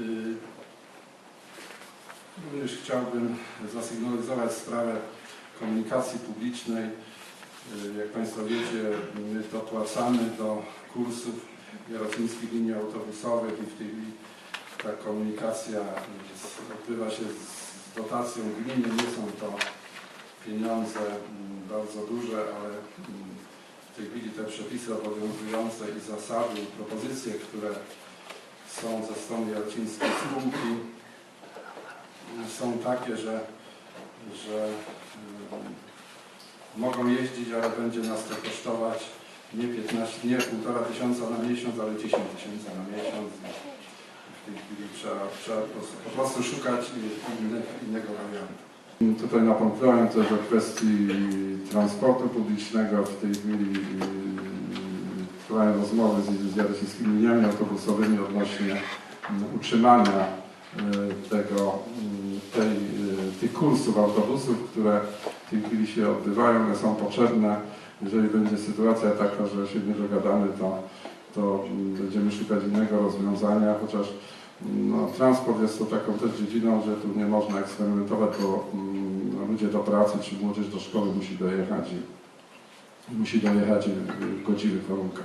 Y, Również chciałbym zasygnalizować sprawę komunikacji publicznej. Y, Jak Państwo wiecie, my dopłacamy do kursów jarocińskich linii autobusowych i w tej chwili ta komunikacja odbywa się z dotacją gminy. Nie są to pieniądze mm, bardzo duże, ale mm, w tej chwili te przepisy obowiązujące i zasady, i propozycje, które są ze strony jarocińskiej spółki y, są takie, że, że y, mogą jeździć, ale będzie nas to kosztować nie 15, nie półtora tysiąca na miesiąc, ale 10 tysięcy na miesiąc. W tej chwili trzeba, trzeba po, prostu, po prostu szukać innych, innego wariantu. Tutaj napomknąłem też o kwestii transportu publicznego. W tej chwili yy, trwają rozmowy z, jarocińskimi liniami autobusowymi odnośnie mm, utrzymania yy, tego, yy, tej, yy, tych kursów autobusów, które w tej chwili się odbywają, one są potrzebne. Jeżeli będzie sytuacja taka, że się nie dogadamy, to, to mm, będziemy szukać innego rozwiązania, chociaż no, transport jest to taką też dziedziną, że tu nie można eksperymentować, bo mm, no, ludzie do pracy czy młodzież do szkoły musi dojechać i musi dojechać w godziwych warunkach.